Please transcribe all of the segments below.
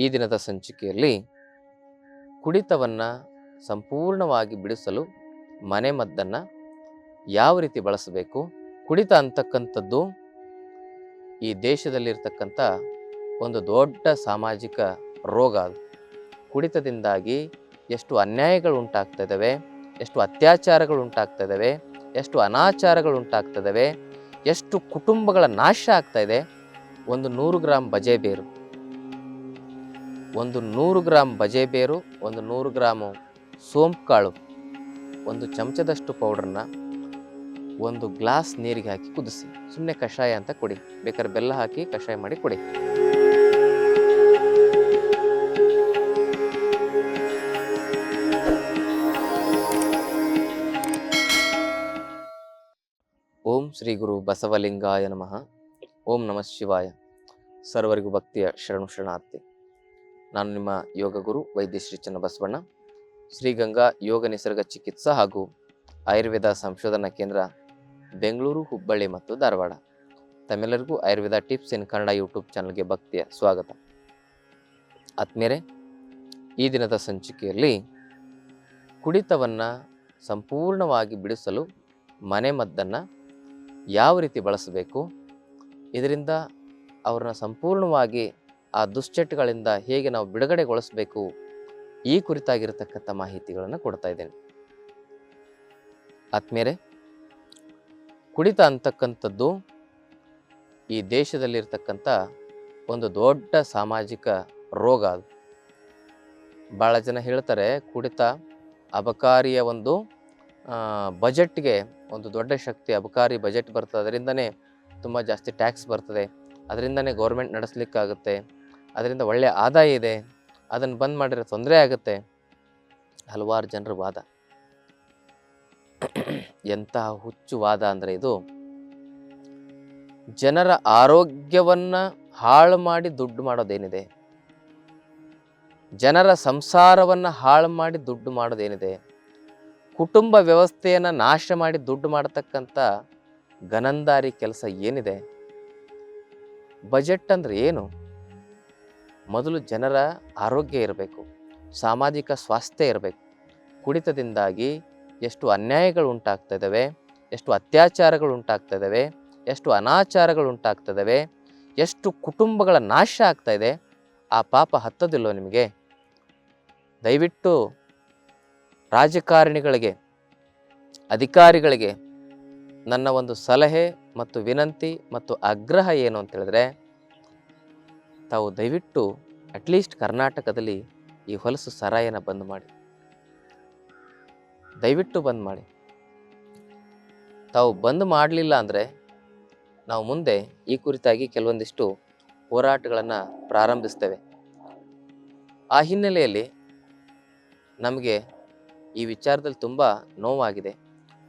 ಈ ದಿನದ ಸಂಚಿಕೆಯಲ್ಲಿ ಕುಡಿತವನ್ನು ಸಂಪೂರ್ಣವಾಗಿ ಬಿಡಿಸಲು ಮನೆಮದ್ದನ್ನು ಯಾವ ರೀತಿ ಬಳಸಬೇಕು, ಕುಡಿತ ಅಂತಕ್ಕಂಥದ್ದು ಈ ದೇಶದಲ್ಲಿರ್ತಕ್ಕಂಥ ಒಂದು ದೊಡ್ಡ ಸಾಮಾಜಿಕ ರೋಗ ಅದು. ಕುಡಿತದಿಂದಾಗಿ ಎಷ್ಟು ಅನ್ಯಾಯಗಳು ಉಂಟಾಗ್ತಾ ಇದ್ದಾವೆ ಎಷ್ಟು ಅತ್ಯಾಚಾರಗಳು ಉಂಟಾಗ್ತಾ ಇದ್ದಾವೆ ಎಷ್ಟು ಅನಾಚಾರಗಳು ಉಂಟಾಗ್ತಾ ಇದ್ದಾವೆ ಎಷ್ಟು ಕುಟುಂಬಗಳ ನಾಶ ಆಗ್ತಾ ಇದೆ, ಒಂದು ನೂರು ಗ್ರಾಮ್ ಬಜೆ ಬೇರು. ಒಂದು ನೂರು ಗ್ರಾಮ್ ಬಜೆ ಬೇರು, ಒಂದು ನೂರು ಗ್ರಾಮು ಸೋಂಪು ಕಾಳು, ಒಂದು ಚಮಚದಷ್ಟು ಪೌಡ್ರನ್ನ ಒಂದು ಗ್ಲಾಸ್ ನೀರಿಗೆ ಹಾಕಿ ಕುದಿಸಿ. ಸುಮ್ಮನೆ ಕಷಾಯ ಅಂತ ಕೊಡಿ. ಬೇಕಾದ್ರೆ ಬೆಲ್ಲ ಹಾಕಿ ಕಷಾಯ ಮಾಡಿ ಕೊಡಿ. ಓಂ ಶ್ರೀ ಗುರು ಬಸವಲಿಂಗಾಯ ನಮಃ. ಓಂ ನಮಃ ಶಿವಾಯ. ಸರ್ವರಿಗೂ ಭಕ್ತಿಯ ಶರಣು ಶರಣಾರ್ಥಿ. ನಾನು ನಿಮ್ಮ ಯೋಗ ಗುರು ವೈದ್ಯ ಶ್ರೀ ಚನ್ನಬಸವಣ್ಣ. ಶ್ರೀಗಂಗಾ ಯೋಗ ನಿಸರ್ಗ ಚಿಕಿತ್ಸಾ ಹಾಗೂ ಆಯುರ್ವೇದ ಸಂಶೋಧನಾ ಕೇಂದ್ರ, ಬೆಂಗಳೂರು, ಹುಬ್ಬಳ್ಳಿ ಮತ್ತು ಧಾರವಾಡ. ತಮ್ಮೆಲ್ಲರಿಗೂ Ayurveda tips in Kannada YouTube ಚಾನಲ್ಗೆ ಭಕ್ತಿಯ ಸ್ವಾಗತ. ಆತ್ಮೇರೆ ಈ ದಿನದ ಸಂಚಿಕೆಯಲ್ಲಿ ಕುಡಿತವನ್ನು ಸಂಪೂರ್ಣವಾಗಿ ಬಿಡಿಸಲು ಮನೆಮದ್ದನ್ನು ಯಾವ ರೀತಿ ಬಳಸಬೇಕು, ಇದರಿಂದ ಅವ್ರನ್ನ ಸಂಪೂರ್ಣವಾಗಿ ಆ ದುಶ್ಚಟಗಳಿಂದ ಹೇಗೆ ನಾವು ಬಿಡುಗಡೆಗೊಳಿಸಬೇಕು? ಈ ಕುರಿತಾಗಿರತಕ್ಕಂಥ ಮಾಹಿತಿಗಳನ್ನು ಕೊಡ್ತಾ ಇದ್ದೇನೆ. ಆತ್ಮೇರೆ ಕುಡಿತ ಅಂತಕ್ಕಂಥದ್ದು ಈ ದೇಶದಲ್ಲಿರ್ತಕ್ಕಂಥ ಒಂದು ದೊಡ್ಡ ಸಾಮಾಜಿಕ ರೋಗ ಅದು. ಭಾಳ ಜನ ಹೇಳ್ತಾರೆ, ಕುಡಿತ ಅಬಕಾರಿಯ ಒಂದು ಬಜೆಟ್ಗೆ ಒಂದು ದೊಡ್ಡ ಶಕ್ತಿ, ಅಬಕಾರಿ ಬಜೆಟ್ ಬರ್ತದೆ. ಅದರಿಂದನೇ ತುಂಬ ಜಾಸ್ತಿ ಟ್ಯಾಕ್ಸ್ ಬರ್ತದೆ. ಅದರಿಂದನೇ ಗೌರ್ಮೆಂಟ್ ನಡೆಸ್ಲಿಕ್ಕಾಗುತ್ತೆ. ಅದರಿಂದ ಒಳ್ಳೆಯ ಆದಾಯ ಇದೆ. ಅದನ್ನು ಬಂದ್ ಮಾಡಿದ್ರೆ ತೊಂದರೆ ಆಗುತ್ತೆ. ಹಲವಾರು ಜನರ ವಾದ. ಎಂತಹ ಹುಚ್ಚು ವಾದ ಅಂದರೆ ಇದು. ಜನರ ಆರೋಗ್ಯವನ್ನು ಹಾಳು ಮಾಡಿ ದುಡ್ಡು ಮಾಡೋದೇನಿದೆ? ಜನರ ಸಂಸಾರವನ್ನು ಹಾಳು ಮಾಡಿ ದುಡ್ಡು ಮಾಡೋದೇನಿದೆ? ಕುಟುಂಬ ವ್ಯವಸ್ಥೆಯನ್ನು ನಾಶ ಮಾಡಿ ದುಡ್ಡು ಮಾಡತಕ್ಕಂಥ ಗನಂದಾರಿ ಕೆಲಸ ಏನಿದೆ? ಬಜೆಟ್ ಅಂದ್ರೆ ಏನು? ಮೊದಲು ಜನರ ಆರೋಗ್ಯ ಇರಬೇಕು, ಸಾಮಾಜಿಕ ಸ್ವಾಸ್ಥ್ಯ ಇರಬೇಕು. ಕುಡಿತದಿಂದಾಗಿ ಎಷ್ಟು ಅನ್ಯಾಯಗಳು ಉಂಟಾಗ್ತಾ ಇದ್ದಾವೆ, ಎಷ್ಟು ಅತ್ಯಾಚಾರಗಳು ಉಂಟಾಗ್ತಾ ಇದ್ದಾವೆ, ಎಷ್ಟು ಅನಾಚಾರಗಳು ಉಂಟಾಗ್ತಿದ್ದಾವೆ ಎಷ್ಟು ಕುಟುಂಬಗಳ ನಾಶ ಆಗ್ತಾ ಇದೆ, ಆ ಪಾಪ ಹತ್ತದಿಲ್ಲೋ ನಿಮಗೆ? ದಯವಿಟ್ಟು ರಾಜಕಾರಣಿಗಳಿಗೆ, ಅಧಿಕಾರಿಗಳಿಗೆ ನನ್ನ ಒಂದು ಸಲಹೆ ಮತ್ತು ವಿನಂತಿ ಮತ್ತು ಆಗ್ರಹ ಏನು ಅಂತ ಹೇಳಿದ್ರೆ ತಾವು ದಯವಿಟ್ಟು ಅಟ್ಲೀಸ್ಟ್ ಕರ್ನಾಟಕದಲ್ಲಿ ಈ ಹೊಲಸು ಸರಾಯನ ಬಂದ್ ಮಾಡಿ. ದಯವಿಟ್ಟು ಬಂದ್ ಮಾಡಿ. ತಾವು ಬಂದ್ ಮಾಡಲಿಲ್ಲ ಅಂದರೆ ನಾವು ಮುಂದೆ ಈ ಕುರಿತಾಗಿ ಕೆಲವೊಂದಿಷ್ಟು ಹೋರಾಟಗಳನ್ನು ಪ್ರಾರಂಭಿಸ್ತೇವೆ. ಆ ಹಿನ್ನೆಲೆಯಲ್ಲಿ ನಮಗೆ ಈ ವಿಚಾರದಲ್ಲಿ ತುಂಬ ನೋವಾಗಿದೆ.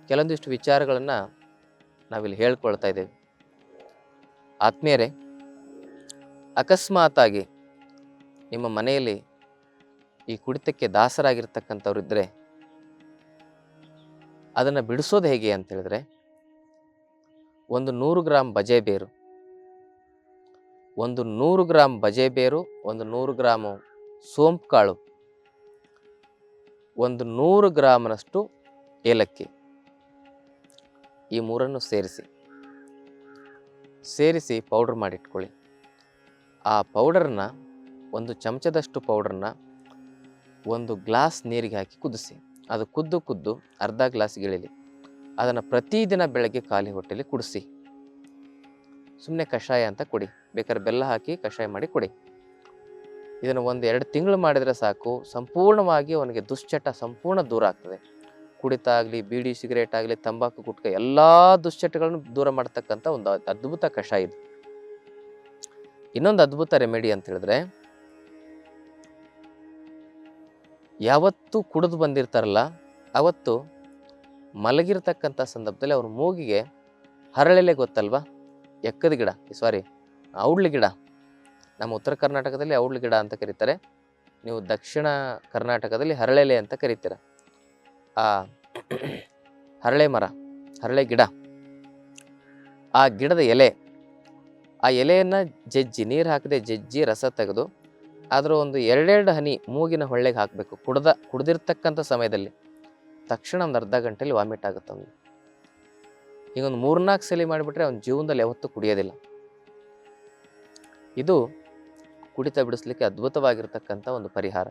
ಕೆಲವೊಂದಿಷ್ಟು ವಿಚಾರಗಳನ್ನು ನಾವಿಲ್ಲಿ ಹೇಳ್ಕೊಳ್ತಾ ಇದ್ದೇವೆ. ಆತ್ಮೀಯರೇ ಅಕಸ್ಮಾತಾಗಿ ನಿಮ್ಮ ಮನೆಯಲ್ಲಿ ಈ ಕುಡಿತಕ್ಕೆ ದಾಸರಾಗಿರ್ತಕ್ಕಂಥವ್ರು ಇದ್ದರೆ ಅದನ್ನು ಬಿಡಿಸೋದು ಹೇಗೆ ಅಂತ ಹೇಳಿದ್ರೆ, ಒಂದು ನೂರು ಗ್ರಾಮ್ ಬಜೆ ಬೇರು, ಒಂದು ನೂರು ಗ್ರಾಮ್ ಬಜೆ ಬೇರು, ಒಂದು ನೂರು ಗ್ರಾಮು ಸೋಂಪು ಕಾಳು, ಒಂದು ನೂರು ಗ್ರಾಮ್ನಷ್ಟು ಏಲಕ್ಕಿ ಈ ಮೂರನ್ನು ಸೇರಿಸಿ ಸೇರಿಸಿ ಪೌಡ್ರ್ ಮಾಡಿಟ್ಕೊಳ್ಳಿ. ಆ ಪೌಡರ್ನ ಒಂದು ಚಮಚದಷ್ಟು ಪೌಡರ್ನ ಒಂದು ಗ್ಲಾಸ್ ನೀರಿಗೆ ಹಾಕಿ ಕುದಿಸಿ. ಅದು ಕುದ್ದು ಕುದ್ದು ಅರ್ಧ ಗ್ಲಾಸ್ ಗಿಳಿಲಿ ಅದನ್ನು ಪ್ರತಿದಿನ ಬೆಳಗ್ಗೆ ಖಾಲಿ ಹೊಟ್ಟೆಲಿ ಕುಡಿಸಿ. ಸುಮ್ಮನೆ ಕಷಾಯ ಅಂತ ಕುಡಿ. ಬೇಕಾದ್ರೆ ಬೆಲ್ಲ ಹಾಕಿ ಕಷಾಯ ಮಾಡಿ ಕುಡಿ. ಇದನ್ನು ಒಂದು ಎರಡು ತಿಂಗಳು ಮಾಡಿದರೆ ಸಾಕು. ಸಂಪೂರ್ಣವಾಗಿ ಅವನಿಗೆ ದುಶ್ಚಟ ಸಂಪೂರ್ಣ ದೂರ ಆಗ್ತದೆ. ಕುಡಿತ ಆಗಲಿ, ಬೀಡಿ, ಸಿಗರೇಟ್ ಆಗಲಿ, ತಂಬಾಕು, ಗುಟ್ಕ ಎಲ್ಲ ದುಶ್ಚಟಗಳನ್ನು ದೂರ ಮಾಡ್ತಕ್ಕಂಥ ಒಂದು ಅದ್ಭುತ ಕಷಾಯ ಇದು. ಇನ್ನೊಂದು ಅದ್ಭುತ ರೆಮಿಡಿ ಅಂತ ಹೇಳಿದ್ರೆ, ಯಾವತ್ತು ಕುಡಿದು ಬಂದಿರ್ತಾರಲ್ಲ, ಅವತ್ತು ಮಲಗಿರ್ತಕ್ಕಂಥ ಸಂದರ್ಭದಲ್ಲಿ ಅವ್ರ ಮೂಗಿಗೆ ಹರಳೆಲೆ ಗೊತ್ತಲ್ವಾ? ಎಕ್ಕದ ಗಿಡ ಸಾರಿ ಔಡ್ಲಿ ಗಿಡ. ನಮ್ಮ ಉತ್ತರ ಕರ್ನಾಟಕದಲ್ಲಿ ಔಡ್ಲಿ ಗಿಡ ಅಂತ ಕರೀತಾರೆ. ನೀವು ದಕ್ಷಿಣ ಕರ್ನಾಟಕದಲ್ಲಿ ಹರಳೆಲೆ ಅಂತ ಕರೀತೀರ. ಆ ಹರಳೆ ಮರ, ಹರಳೆ ಗಿಡ, ಆ ಗಿಡದ ಎಲೆ ಆ ಎಲೆಯನ್ನು ಜಜ್ಜಿ, ನೀರು ಹಾಕದೆ ಜಜ್ಜಿ, ರಸ ತೆಗೆದು ಅದರ ಒಂದು ಎರಡೆರಡು ಹನಿ ಮೂಗಿನ ಹೊಳ್ಳೆಗೆ ಹಾಕಬೇಕು. ಕುಡ್ದ, ಕುಡ್ದಿರ್ತಕ್ಕಂಥ ಸಮಯದಲ್ಲಿ ತಕ್ಷಣ ಒಂದು ಅರ್ಧ ಗಂಟೆಯಲ್ಲಿ ವಾಮಿಟ್ ಆಗುತ್ತೆ ಅವನು ಈಗ ಒಂದು ಮೂರ್ನಾಲ್ಕು ಸಲ ಮಾಡಿಬಿಟ್ರೆ ಅವ್ನ ಜೀವನದಲ್ಲಿ ಯಾವತ್ತೂ ಕುಡಿಯೋದಿಲ್ಲ. ಇದು ಕುಡಿತ ಬಿಡಿಸ್ಲಿಕ್ಕೆ ಅದ್ಭುತವಾಗಿರ್ತಕ್ಕಂಥ ಒಂದು ಪರಿಹಾರ.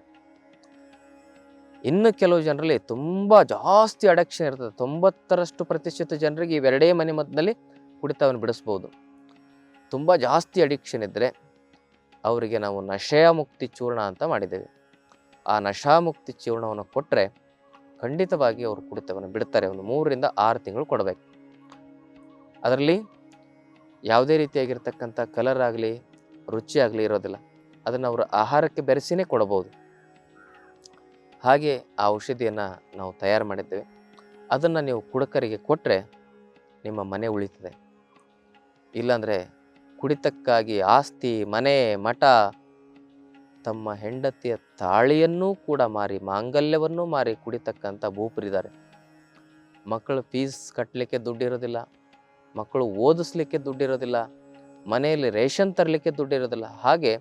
ಇನ್ನು ಕೆಲವು ಜನರಲ್ಲಿ ತುಂಬ ಜಾಸ್ತಿ ಅಡಕ್ಷನ್ ಇರ್ತದೆ. ತೊಂಬತ್ತರಷ್ಟು ಪ್ರತಿಶತ ಜನರಿಗೆ ಇವೆರಡೇ ಮನೆ ಮದ್ದಲ್ಲಿ ಕುಡಿತವನ್ನು ಬಿಡಿಸ್ಬೋದು. ತುಂಬ ಜಾಸ್ತಿ ಅಡಿಕ್ಷನ್ ಇದ್ದರೆ ಅವರಿಗೆ ನಾವು ನಶೆಯ ಮುಕ್ತಿ ಚೂರ್ಣ ಅಂತ ಮಾಡಿದ್ದೇವೆ. ಆ ನಶಾಮುಕ್ತಿ ಚೂರ್ಣವನ್ನು ಕೊಟ್ಟರೆ ಖಂಡಿತವಾಗಿ ಅವರು ಕುಡಿತವನ್ನು ಬಿಡ್ತಾರೆ. ಒಂದು ಮೂರರಿಂದ ಆರು ತಿಂಗಳು ಕೊಡಬೇಕು. ಅದರಲ್ಲಿ ಯಾವುದೇ ರೀತಿಯಾಗಿರ್ತಕ್ಕಂಥ ಕಲರ್ ಆಗಲಿ, ರುಚಿ ಆಗಲಿ ಇರೋದಿಲ್ಲ. ಅದನ್ನು ಅವರು ಆಹಾರಕ್ಕೆ ಬೆರೆಸಿನೇ ಕೊಡಬಹುದು ಹಾಗೆ ಆ ಔಷಧಿಯನ್ನು ನಾವು ತಯಾರು ಮಾಡಿದ್ದೇವೆ. ಅದನ್ನು ನೀವು ಕುಡುಕರಿಗೆ ಕೊಟ್ಟರೆ ನಿಮ್ಮ ಮನೆ ಉಳಿತದೆ. ಇಲ್ಲಾಂದರೆ ಕುಡಿತಕ್ಕಾಗಿ ಆಸ್ತಿ, ಮನೆ, ಮಠ, ತಮ್ಮ ಹೆಂಡತಿಯ ತಾಳಿಯನ್ನೂ ಕೂಡ ಮಾರಿ, ಮಾಂಗಲ್ಯವನ್ನೂ ಮಾರಿ ಕುಡಿತಕ್ಕಂಥ ಭೂಪರಿದ್ದಾರೆ ಮಕ್ಕಳು ಫೀಸ್ ಕಟ್ಟಲಿಕ್ಕೆ ದುಡ್ಡಿರೋದಿಲ್ಲ ಮಕ್ಕಳು ಓದಿಸ್ಲಿಕ್ಕೆ ದುಡ್ಡಿರೋದಿಲ್ಲ, ಮನೆಯಲ್ಲಿ ರೇಷನ್ ತರಲಿಕ್ಕೆ ದುಡ್ಡಿರೋದಿಲ್ಲ, ಹಾಗೆ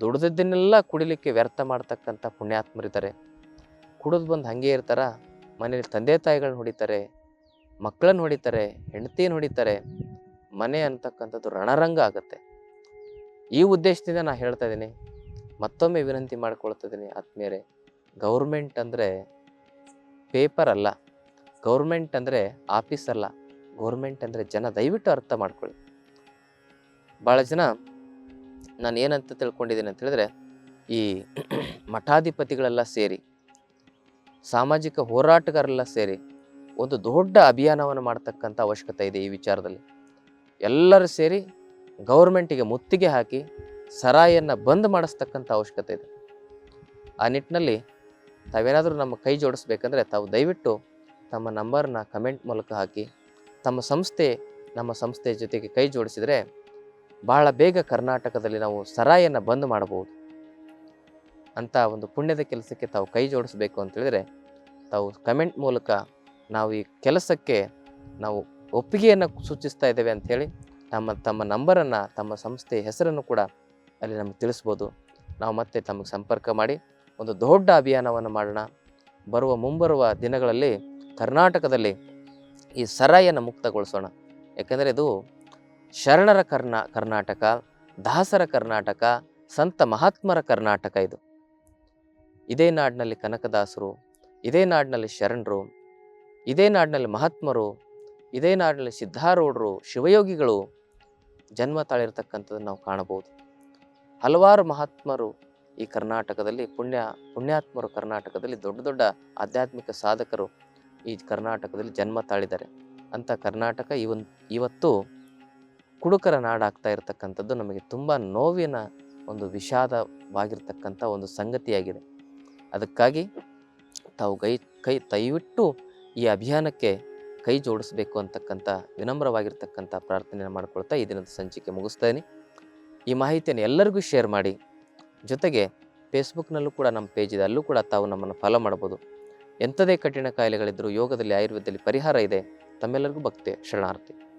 ದುಡ್ದಿದ್ದನ್ನೆಲ್ಲ ಕುಡಿಲಿಕ್ಕೆ ವ್ಯರ್ಥ ಮಾಡ್ತಕ್ಕಂಥ ಪುಣ್ಯಾತ್ಮರಿದ್ದಾರೆ ಕುಡಿದು ಬಂದು ಹಾಗೆ ಇರ್ತಾರ ಮನೇಲಿ ತಂದೆ ತಾಯಿಗಳನ್ನ ಹೊಡಿತಾರೆ ಮಕ್ಕಳನ್ನ ಹೊಡಿತಾರೆ, ಹೆಂಡತಿಯನ್ನು ಹೊಡಿತಾರೆ ಮನೆ ಅಂತಕ್ಕಂಥದ್ದು ರಣರಂಗ ಆಗುತ್ತೆ. ಈ ಉದ್ದೇಶದಿಂದ ನಾನು ಹೇಳ್ತಾ ಇದ್ದೀನಿ ಮತ್ತೊಮ್ಮೆ ವಿನಂತಿ ಮಾಡ್ಕೊಳ್ತಾ ಇದ್ದೀನಿ ಆತ್ಮೀಯರೇ. ಗೌರ್ಮೆಂಟ್ ಅಂದರೆ ಪೇಪರ್ ಅಲ್ಲ. ಗೌರ್ಮೆಂಟ್ ಅಂದರೆ ಆಫೀಸ್ ಅಲ್ಲ. ಗೌರ್ಮೆಂಟ್ ಅಂದರೆ ಜನ, ದಯವಿಟ್ಟು ಅರ್ಥ ಮಾಡ್ಕೊಳ್ಳಿ. ಭಾಳ ಜನ ನಾನು ಏನಂತ ತಿಳ್ಕೊಂಡಿದ್ದೀನಿ ಅಂತ ಹೇಳಿದ್ರೆ, ಈ ಮಠಾಧಿಪತಿಗಳೆಲ್ಲ ಸೇರಿ, ಸಾಮಾಜಿಕ ಹೋರಾಟಗಾರರೆಲ್ಲ ಸೇರಿ ಒಂದು ದೊಡ್ಡ ಅಭಿಯಾನವನ್ನು ಮಾಡ್ತಕ್ಕಂಥ ಅವಶ್ಯಕತೆ ಇದೆ ಈ ವಿಚಾರದಲ್ಲಿ. ಎಲ್ಲರೂ ಸೇರಿ ಗೌರ್ಮೆಂಟಿಗೆ ಮುತ್ತಿಗೆ ಹಾಕಿ ಸರಾಯನ್ನು ಬಂದ್ ಮಾಡಿಸ್ತಕ್ಕಂಥ ಅವಶ್ಯಕತೆ ಇದೆ. ಆ ನಿಟ್ಟಿನಲ್ಲಿ ತಾವೇನಾದರೂ ನಮ್ಮ ಕೈ ಜೋಡಿಸ್ಬೇಕಂದ್ರೆ ತಾವು ದಯವಿಟ್ಟು ತಮ್ಮ ನಂಬರ್ನ ಕಮೆಂಟ್ ಮೂಲಕ ಹಾಕಿ, ತಮ್ಮ ಸಂಸ್ಥೆ, ನಮ್ಮ ಸಂಸ್ಥೆ ಜೊತೆಗೆ ಕೈ ಜೋಡಿಸಿದರೆ ಬಹಳ ಬೇಗ ಕರ್ನಾಟಕದಲ್ಲಿ ನಾವು ಸರಾಯನ್ನು ಬಂದ್ ಮಾಡಬಹುದು. ಅಂತ ಒಂದು ಪುಣ್ಯದ ಕೆಲಸಕ್ಕೆ ತಾವು ಕೈ ಜೋಡಿಸ್ಬೇಕು ಅಂತೇಳಿದರೆ ತಾವು ಕಮೆಂಟ್ ಮೂಲಕ ನಾವು ಈ ಕೆಲಸಕ್ಕೆ ನಾವು ಒಪ್ಪಿಗೆಯನ್ನು ಸೂಚಿಸ್ತಾ ಇದ್ದೇವೆ ಅಂಥೇಳಿ ನಮ್ಮ, ತಮ್ಮ ನಂಬರನ್ನು, ತಮ್ಮ ಸಂಸ್ಥೆಯ ಹೆಸರನ್ನು ಕೂಡ ಅಲ್ಲಿ ನಮಗೆ ತಿಳಿಸ್ಬೋದು. ನಾವು ಮತ್ತೆ ತಮಗೆ ಸಂಪರ್ಕ ಮಾಡಿ ಒಂದು ದೊಡ್ಡ ಅಭಿಯಾನವನ್ನು ಮಾಡೋಣ. ಬರುವ ಮುಂಬರುವ ದಿನಗಳಲ್ಲಿ ಕರ್ನಾಟಕದಲ್ಲಿ ಈ ಸರಾಯನ್ನು ಮುಕ್ತಗೊಳಿಸೋಣ. ಯಾಕೆಂದರೆ ಇದು ಶರಣರ ಕರ್ನಾ, ಕರ್ನಾಟಕ, ದಾಸರ ಕರ್ನಾಟಕ, ಸಂತ ಮಹಾತ್ಮರ ಕರ್ನಾಟಕ ಇದು. ಇದೇ ನಾಡಿನಲ್ಲಿ ಕನಕದಾಸರು, ಇದೇ ನಾಡಿನಲ್ಲಿ ಶರಣರು, ಇದೇ ನಾಡಿನಲ್ಲಿ ಮಹಾತ್ಮರು ಇದೇ ನಾಡಿನಲ್ಲಿ ಸಿದ್ಧಾರೂಢರು, ಶಿವಯೋಗಿಗಳು ಜನ್ಮ ತಾಳಿರ್ತಕ್ಕಂಥದ್ದನ್ನು ನಾವು ಕಾಣಬಹುದು. ಹಲವಾರು ಮಹಾತ್ಮರು ಈ ಕರ್ನಾಟಕದಲ್ಲಿ, ಪುಣ್ಯ, ಪುಣ್ಯಾತ್ಮರು ಕರ್ನಾಟಕದಲ್ಲಿ, ದೊಡ್ಡ ದೊಡ್ಡ ಆಧ್ಯಾತ್ಮಿಕ ಸಾಧಕರು ಈ ಕರ್ನಾಟಕದಲ್ಲಿ ಜನ್ಮ ತಾಳಿದ್ದಾರೆ. ಅಂತ ಕರ್ನಾಟಕ ಇವನ್, ಇವತ್ತು ಕುಡುಕರ ನಾಡಾಗ್ತಾ ಇರತಕ್ಕಂಥದ್ದು ನಮಗೆ ತುಂಬ ನೋವಿನ ಒಂದು ವಿಷಾದವಾಗಿರ್ತಕ್ಕಂಥ ಒಂದು ಸಂಗತಿಯಾಗಿದೆ. ಅದಕ್ಕಾಗಿ ತಾವು ಕೈ ಕೈ ದಯವಿಟ್ಟು ಈ ಅಭಿಯಾನಕ್ಕೆ ಕೈ ಜೋಡಿಸ್ಬೇಕು ಅಂತಕ್ಕಂಥ, ವಿನಮ್ರವಾಗಿರ್ತಕ್ಕಂಥ ಪ್ರಾರ್ಥನೆಯನ್ನು ಮಾಡ್ಕೊಳ್ತಾ ಈ ದಿನದ ಸಂಚಿಕೆ ಮುಗಿಸ್ತೇನೆ. ಈ ಮಾಹಿತಿಯನ್ನು ಎಲ್ಲರಿಗೂ ಶೇರ್ ಮಾಡಿ. ಜೊತೆಗೆ ಫೇಸ್ಬುಕ್ನಲ್ಲೂ ಕೂಡ ನಮ್ಮ ಪೇಜ್ ಇದೆ. ಅಲ್ಲೂ ಕೂಡ ತಾವು ನಮ್ಮನ್ನು ಫಾಲೋ ಮಾಡ್ಬೋದು. ಎಂಥದೇ ಕಠಿಣ ಕಾಯಿಲೆಗಳಿದ್ದರೂ ಯೋಗದಲ್ಲಿ, ಆಯುರ್ವೇದದಲ್ಲಿ ಪರಿಹಾರ ಇದೆ. ತಮ್ಮೆಲ್ಲರಿಗೂ ಭಕ್ತಿ, ಶರಣಾರ್ಥಿ.